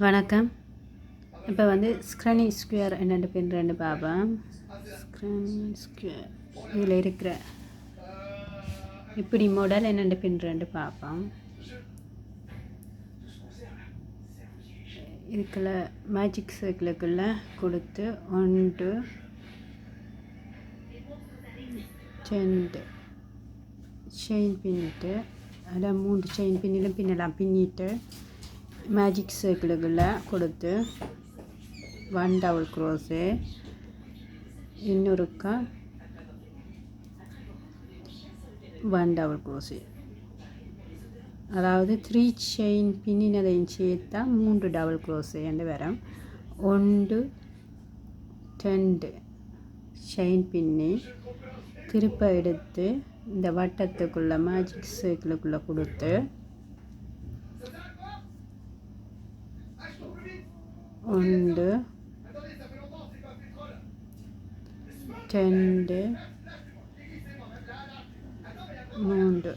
வணக்கம். இப்போ வந்து ஸ்க்ரனி ஸ்கொயர் பின் ரெண்டு பார்ப்பேன் ஸ்க்ரனி ஸ்கொயர் இதில் இருக்கிற இப்படி மாடல் பின் ரெண்டு பார்ப்போம் இதுக்குள்ள மேஜிக் சர்க்கிளுக்குள்ள கொடுத்து ஒன்று ரெண்டு செயின் பின்னிட்டு அதில் மூன்று செயின் பின்னிலும் பின்னலாம் பின்னிட்டு மேஜிக் சர்க்கிளுக்குள்ள கொடுத்து ஒன் டபுள் க்ரோஸு இன்னொருக்கா ஒன் டபுள் க்ரோஸு அதாவது த்ரீ செயின் பின்னினதையும் சேர்த்தா மூன்று டபுள் க்ரோஸு என்று வரும். ஒன்று ரெண்டு செயின் பின்னி திருப்ப எடுத்து இந்த வட்டத்துக்குள்ளே மேஜிக் சர்க்கிளுக்குள்ளே கொடுத்து ஒன்று ரெண்டு மூன்று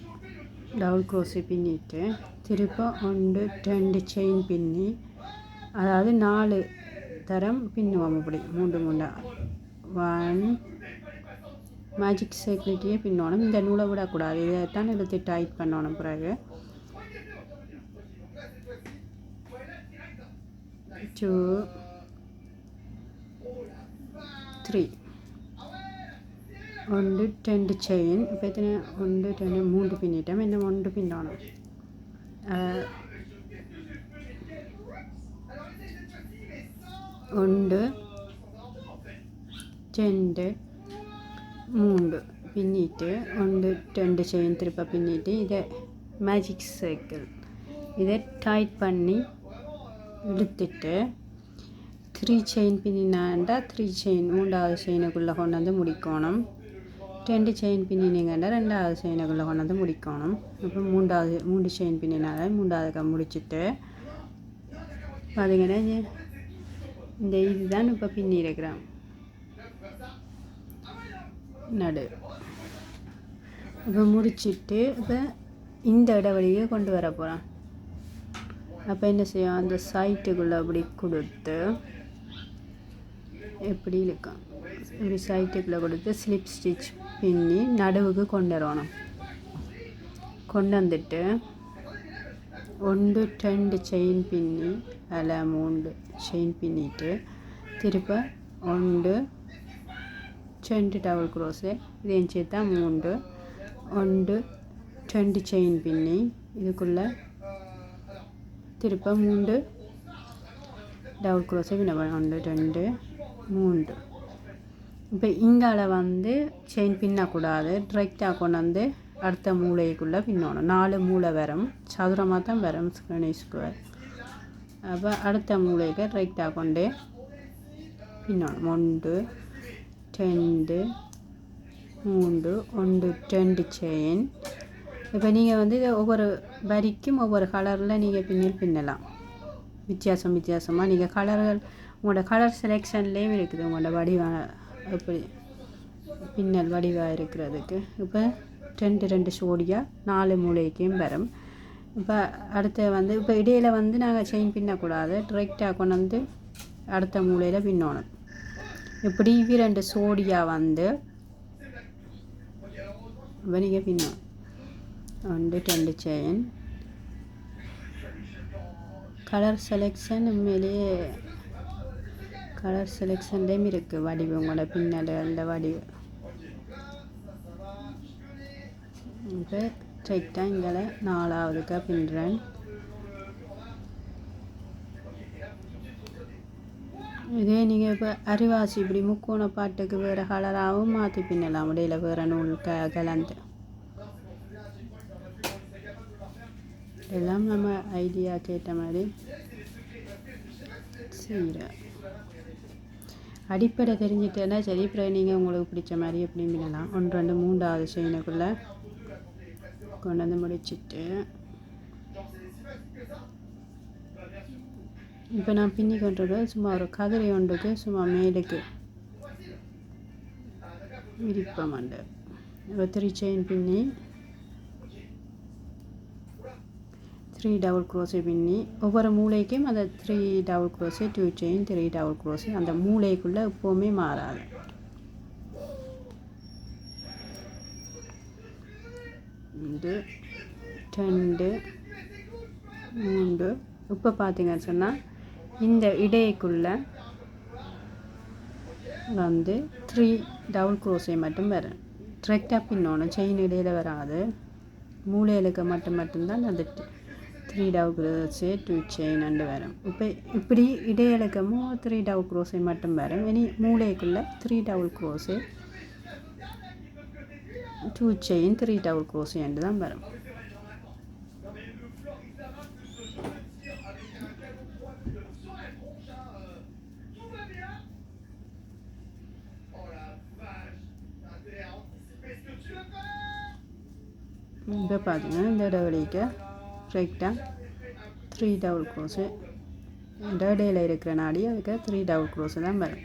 டபுள் க்ரோஸி பின்னிட்டு திருப்ப ஒன்று ரெண்டு செயின் பின்னி அதாவது நாலு தரம் பின்னுவோம் அப்படி மூன்று மூண்டா ஒன் மேஜிக் சைக்கிளிட்டியே பின்னணும் இந்த நூலை விடக்கூடாது இதை தான் எடுத்து டைட் பண்ணணும் பிறகு டூ த்ரீ ஒன்று ரெண்டு செயின் இப்போ எத்தனை ஒன்று ரெண்டு மூன்று பின்னிட்டோம் இன்னும் ஒன்று பின்னணும் ஒன்று ரெண்டு மூன்று பின்னிட்டு ஒன்று ரெண்டு செயின் திருப்ப பின்னிட்டு இதை மேஜிக் சர்க்கிள் இதை டைட் பண்ணி இழுத்துட்டு த்ரீ செயின் பின்னினாண்டா த்ரீ செயின் மூன்றாவது செயினுக்குள்ளே கொண்டு வந்து முடிக்கணும். ரெண்டு செயின் பின்னினீங்கன்னா ரெண்டாவது செயினுக்குள்ளே கொண்டு வந்து முடிக்கணும். அப்புறம் மூன்றாவது மூன்று செயின் பின்னினால மூன்றாவதுக்கு முடிச்சுட்டு பார்த்தீங்கன்னா இந்த இதுதான் இப்போ பின்னி இருக்கிறேன் நடு. இப்போ முடிச்சுட்டு இப்போ இந்த இடைவெளியை கொண்டு வர போகிறேன் அப்போ என்ன செய்யும்? அந்த சைட்டுக்குள்ளே அப்படி கொடுத்து எப்படி இருக்கும் ஒரு சைட்டுக்குள்ளே கொடுத்து ஸ்லிப் ஸ்டிச் பின்னி நடுவுக்கு கொண்டு வரணும். கொண்டு வந்துட்டு ஒன்று ரெண்டு செயின் பின்னி அதில் மூன்று செயின் பின்னிட்டு திருப்ப ஒன்று ரெண்டு டபுள் க்ரோஸு இதையும் சேர்த்தா மூன்று ஒன்று ரெண்டு செயின் பின்னி இதுக்குள்ளே திருப்ப மூன்று டபுள் க்ரோஸை பின்ன ஒன்று ரெண்டு மூன்று இப்போ இங்கால வந்து செயின் பின்னக்கூடாது டிரெக்டாக கொண்டு வந்து அடுத்த மூளைக்குள்ளே பின்னணும் நாலு மூளை வரும் சதுரமாக தான் வரும் கணேஷ் ஸ்கொயர் அப்போ அடுத்த மூளைக்கு டிரெக்டாக கொண்டு பின்னணும் ஒன்று ரெண்டு மூன்று ஒன்று ரெண்டு செயின் இப்போ நீங்கள் வந்து இதை ஒவ்வொரு வரிக்கும் ஒவ்வொரு கலரில் நீங்கள் பின்னல் பின்னலாம். வித்தியாசம் வித்தியாசமாக நீங்கள் கலர்கள் உங்களோட கலர் செலெக்ஷன்லேயும் இருக்குது. உங்களோட வடிவான எப்படி பின்னல் வடிவாக இருக்கிறதுக்கு. இப்போ ரெண்டு ரெண்டு சோடியாக நாலு மூளைக்கும் வரும். இப்போ அடுத்து வந்து இப்போ இடையில் வந்து நாங்கள் செயின் பின்னக்கூடாது. டிரெக்டாக கொண்டு வந்து அடுத்த மூலையில் பின்னணும். இப்படி ரெண்டு சோடியாக வந்து இப்போ நீங்கள் பின்னணும். ஒன்று ரெண்டு செயின் கலர் செலெக்ஷன் உண்மையிலேயே கலர் செலெக்ஷன்லேயும் இருக்குது வடிவு உங்களோட பின்னல் அந்த வடிவு. இப்போ ஸ்ட்ரைட்டாக இங்கே நாலாவதுக்காக பின்னுறேன் இதே நீங்கள் இப்போ அரிவாசி இப்படி முக்கோண பாட்டுக்கு வேறு கலராகவும் மாற்றி பின்னலாம். இடையில வேறு நூல் க கலந்து. எல்லாம் நம்ம ஐடியா கேட்ட மாதிரி செய்கிறேன் அடிப்படை தெரிஞ்சிட்டேன்னா சரி அப்புறம் நீங்கள் உங்களுக்கு பிடிச்ச மாதிரி எப்படி பண்ணலாம் ஒன்று ரெண்டு மூன்றாவது செயினுக்குள்ளே கொண்டு வந்து முடிச்சுட்டு இப்போ நான் பின்னி கொண்டது சும்மா ஒரு கதிரை ஒன்றுக்கு சும்மா மேலுக்கு விரிப்பம் உண்டு இப்போ த்ரீ செயின் பின்னி த்ரீ டபுள் க்ரோஸே பின்னி ஒவ்வொரு மூளைக்கும் அந்த three double crochet two chain three double crochet அந்த மூளைக்குள்ளே எப்போவுமே மாறாது. ரெண்டு ரெண்டு மூன்று. இப்போ பார்த்தீங்கன்னு சொன்னால் இந்த இடைக்குள்ளே வந்து த்ரீ டபுள் க்ரோஸே மட்டும் வரும். டிரெக்டாக பின்னோணும் செயின் இடையில் வராது. மூளையிலுக்கு மட்டும் மட்டும்தான் அந்த three double crochet two chain and வரும் இப்போ இப்படி இடையிலக்கமோ த்ரீ டபுள் க்ரோஸே மட்டும் வரும் இனி மூளைக்குள்ளே three double crochet two chain three double crochet and தான் வரும். இப்போ பார்த்தீங்கன்னா இந்த இடைவெளிக்கு கரெக்டாக த்ரீ டபுள் க்ரோஸு இந்த இருக்கிற நாடி அதுக்கு த்ரீ டபுள் க்ரோஸு தான் வரும்.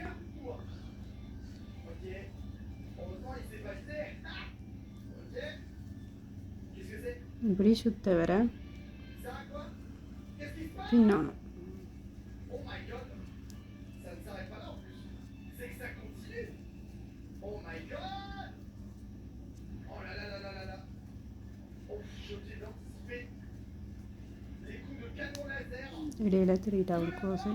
இப்படி சுத்த வர பின்னணும் இடையில த்ரீ டபுள் க்ரோஸு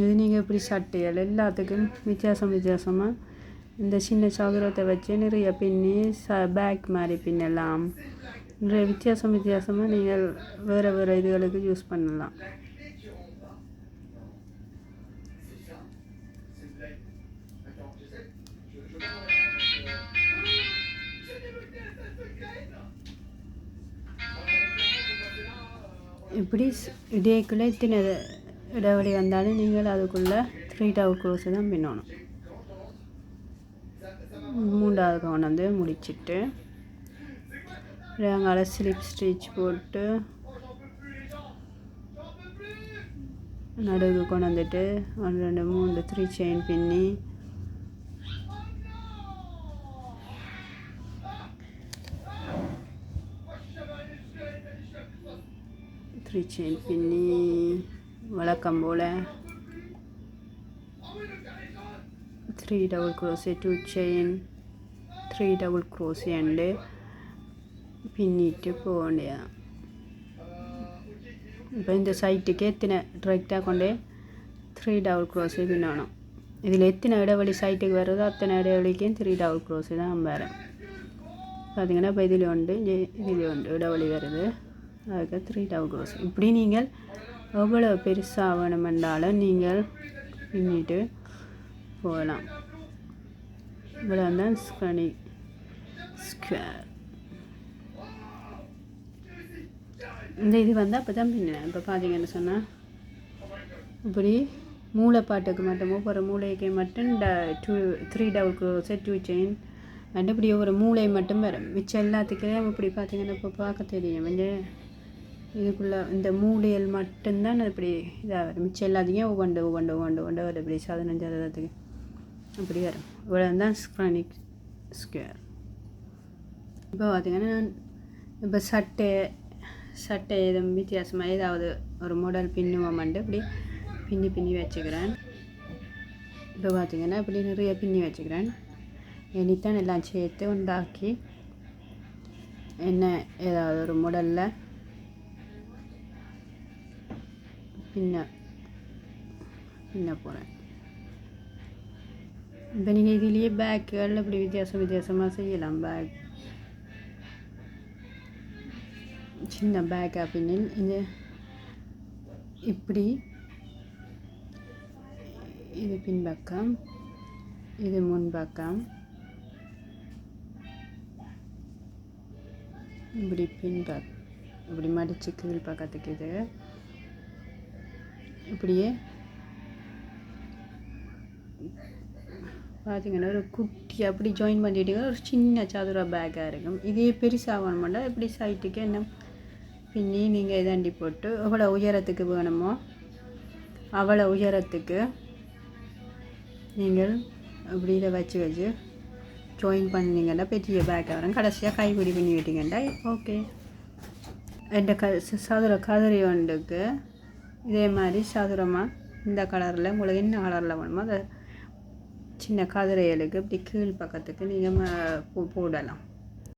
இது நீங்கள் இப்படி சட்டைகள் எல்லாத்துக்கும் வித்தியாசம் வித்தியாசமாக இந்த சின்ன சதுரத்தை வச்சு நிறைய பின்னி ச பேக் மாதிரி பின்னலாம். நிறைய வித்தியாசம் வித்தியாசமாக நீங்கள் வேறு வேறு இதுகளுக்கு யூஸ் பண்ணலாம். இப்படி ஸ்- இடையக்குள்ளே இத்தனை இடைவெளி வந்தாலும் நீங்கள் அதுக்குள்ளே த்ரீ டவு க்ளோஸ் தான் பின்னணும். மூன்றாவது கவுன் வந்து முடிச்சிட்டு அங்கால ஸ்லிப் ஸ்டிச் போட்டு நடுவுக்கு கொண்டு வந்துட்டு ஒன்று ரெண்டு மூணு த்ரீ செயின் பின்னி த்ரீ செயின் பின்னி வழக்கம் போல். Three double crochet two chain three double crochet and பின்னிட்டு போக வேண்டியதான் இப்போ இந்த சைட்டுக்கு எத்தனை டிரெக்டாக கொண்டு த்ரீ டபுள் க்ரோஸே பின்னணும். இதில் எத்தனை இடைவெளி சைட்டுக்கு வருதோ அத்தனை இடைவெளிக்கும் த்ரீ டபுள் க்ரோஸே தான் வரும் பார்த்தீங்கன்னா இப்போ இதில் உண்டு இ- அதுக்கு த்ரீ டவ் க்ரோஸ் இப்படி நீங்கள் எவ்வளோ பெருசாக வேணுமென்றாலும் நீங்கள் பின்னிட்டு போகலாம். இவ்வளோ தான் ஸ்கனி ஸ்கொயர் இந்த இது வந்து அப்போ தான் பின்னினேன். இப்போ பார்த்தீங்கன்னு சொன்னால் இப்படி மூளைப்பாட்டுக்கு மட்டும் ஒவ்வொரு மூளைக்கு மட்டும் ட two three double crochet two chain and இப்படி ஒவ்வொரு மூளை மட்டும் வரும். மிச்சம் எல்லாத்துக்கே இப்படி பார்த்தீங்கன்னா இப்போ பார்க்க தெரியும். வந்து இதுக்குள்ளே இந்த மூளையல் மட்டும்தான் இப்படி இதாக வரும் மிச்சம் எல்லாத்தையும் ஒவ்வொண்டு ஒவ்வொண்டு ஒவ்வொண்டு ஒவ்வொண்டு வரும் இப்படி பதினஞ்சு அறுபதுக்கு அப்படி வரும். இவ்வளோ தான் ஸ்க்ரானிக் ஸ்கொயர் இப்போ பார்த்திங்கன்னா நான் இப்போ சட்டை சட்டை எதுவும் வித்தியாசமாக ஏதாவது ஒரு மாடல் பின்னுவோம்ட்டு இப்படி பின்னி பின்னி வச்சுக்கிறேன். இப்போ பார்த்திங்கன்னா இப்படி நிறைய பின்னி வச்சுக்கிறேன். இனித்தான் எல்லாம் சேர்த்து உண்டாக்கி என்ன ஏதாவது ஒரு மாடலில் பின்ன பின்ன போகிறேன் இப்போ நீங்கள் இதுலேயே பேக்குகள் அப்படி வித்தியாசம் வித்தியாசமாக செய்யலாம். பேக் சின்ன பேக் அப்படின்னு இது இப்படி. இது பின்பக்கம் இது முன்பக்கம் இப்படி பின்பக் இப்படி மடிச்சு கீழ் பக்கத்துக்கு இது. இப்படியே. பார்த்தீங்கன்னா ஒரு குட்டி அப்படி ஜாயின் பண்ணிட்டீங்கன்னா ஒரு சின்ன சதுர பேக்காக இருக்கும். இதே பெருசாகணுமெண்டா இப்படி சைட்டுக்கு என்ன? பின்னி நீங்கள் இதாண்டி போட்டு எவ்வளோ உயரத்துக்கு வேணுமோ அவ்வளோ உயரத்துக்கு நீங்கள் இப்படி இதை வச்சு வச்சு ஜாயின் பண்ணிங்கன்னா பெரிய பேக்காக வரும். கடைசியாக கைப்பிடி பண்ணி விட்டீங்கன்னா ஓகே என் க சதுர கதிரி ஒன்றுக்கு இதே மாதிரி சதுரமாக இந்த கலரில் உங்களுக்கு என்ன கலரில் வேணுமோ அதை சின்ன கதிரையலுக்கு இப்படி கீழ் பக்கத்துக்கு நீங்கள் போடலாம்.